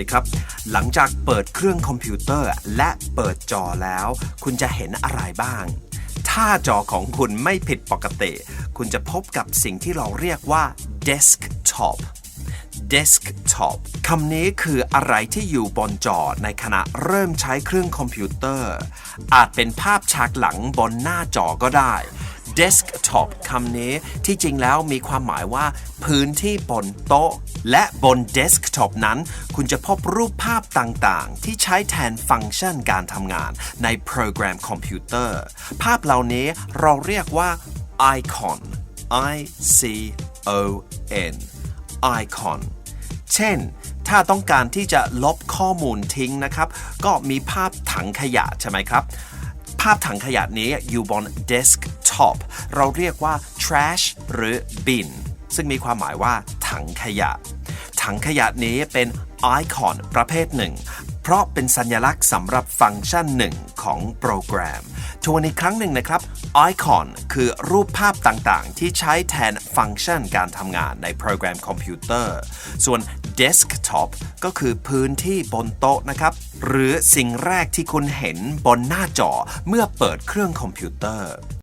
ดีครับ หลังจากเปิดเครื่องคอมพิวเตอร์และเปิดจอแล้ว คุณจะเห็นอะไรบ้าง ถ้าจอของคุณไม่ผิดปกติ คุณจะพบกับสิ่งที่เราเรียกว่า desktop desktop คำนี้คืออะไรที่อยู่บนจอในขณะเริ่มใช้เครื่องคอมพิวเตอร์ อาจเป็นภาพฉากหลังบนหน้าจอก็ได้ desktop คำนี้ที่จริงแล้วมีความหมายว่า พื้นที่บนโต๊ะ และบน desktop นั้น คุณจะพบรูปภาพต่างๆ ที่ใช้แทนฟังก์ชันการทำงานในโปรแกรมคอมพิวเตอร์ ภาพเหล่านี้เราเรียกว่า icon i c o n icon เช่น ถ้าต้องการที่จะลบข้อมูลทิ้งนะครับ ก็มีภาพถังขยะใช่ไหมครับ ภาพถังขยะนี้อยู่บน desktop เราเรียกว่า trash หรือ bin ซึ่งมีความหมายว่าถังขยะ ถังขยะนี้เป็นไอคอนประเภทหนึ่ง เพราะเป็นสัญลักษณ์สำหรับฟังก์ชันหนึ่งของโปรแกรม ทวนอีกครั้งหนึ่งนะครับ icon คือรูปภาพต่างๆ ที่ใช้แทนฟังก์ชันการทำงานในโปรแกรมคอมพิวเตอร์ ส่วน desktop ก็คือพื้นที่บนโต๊ะนะครับ หรือสิ่งแรกที่คุณเห็นบนหน้าจอเมื่อเปิดเครื่องคอมพิวเตอร์